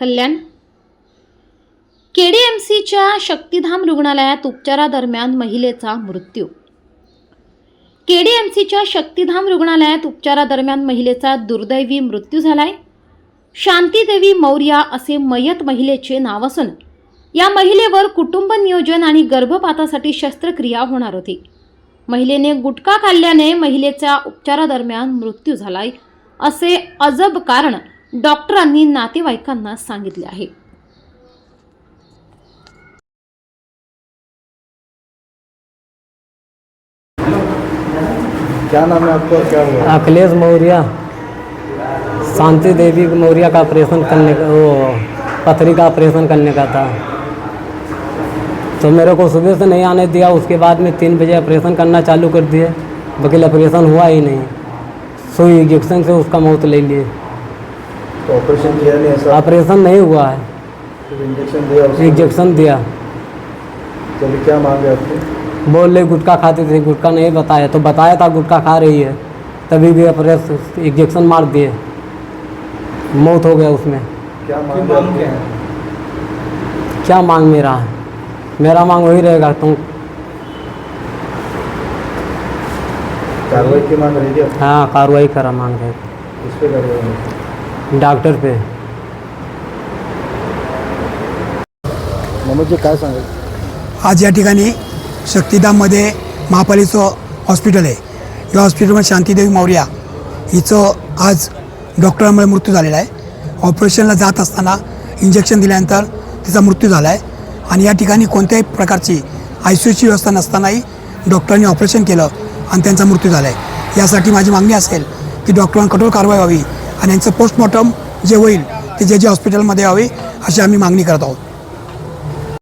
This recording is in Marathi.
कल्याण. केडीएमसीच्या शक्तिधाम रुग्णालयात उपचारादरम्यान महिलेचा मृत्यू. केडीएमसीच्या शक्तिधाम रुग्णालयात उपचारादरम्यान महिलेचा दुर्दैवी मृत्यू झालाय. शांतीदेवी मौर्या असे मयत महिलेचे नाव असून या महिलेवर कुटुंब नियोजन आणि गर्भपातासाठी शस्त्रक्रिया होणार होती. महिलेने गुटखा खाल्ल्याने महिलेचा उपचारादरम्यान मृत्यू झालाय असे अजब कारण डॉक्टरांनी नातेवाईकांना सांगितले आहे. क्या नाम है आपका? क्या हुआ? अखिलेश मौर्य। शांति देवी मौर्य का ऑपरेशन करने का वो पथरी का ऑपरेशन करने का था। तो मेरे को सुबह से नहीं आने दिया उसके बाद में तीन बजे ऑपरेशन करना चालू कर दिए। वकील ऑपरेशन हुआ ही नहीं। सुई इंजेक्शन से उसका मौत ले लिए। तो ऑपरेशन किया नहीं ऐसा? ऑपरेशन नहीं हुआ है। फिर इंजेक्शन दिया इंजेक्शन दिया। तो अभी क्या मांग है आपकी? बोल रही गुटखा खाती थी गुटखा नहीं बताया। तो बताया था गुटखा खा रही है। तभी भी ऑपरेशन इंजेक्शन मार दिए। मौत हो गया उसमें। क्या मांग है आपकी? क्या मांग मेरा है? मेरा मांग वही रहेगा तुम कार्रवाई की मांग रही क्या? हाँ कार्रवाई करा मांग रहे किस पे कार्रवाई? डॉक्टर पे. मनोज जी काय सांगाल? आज या ठिकाणी शक्तिधाममध्ये महापालिकेचं हॉस्पिटल आहे. या हॉस्पिटलमध्ये शांतीदेवी मौर्या हिचं आज डॉक्टरांमुळे मृत्यू झालेला आहे. ऑपरेशनला जात असताना इंजेक्शन दिल्यानंतर तिचा मृत्यू झाला आहे. आणि या ठिकाणी कोणत्याही प्रकारची आय सी यूची व्यवस्था नसतानाही डॉक्टरांनी ऑपरेशन केलं आणि त्यांचा मृत्यू झाला आहे. यासाठी माझी मागणी असेल की डॉक्टरांना कठोर कारवाई व्हावी. आणि यांचं पोस्टमॉर्टम जे होईल ते जे जे हॉस्पिटलमध्ये हवे अशी आम्ही मागणी करत आहोत.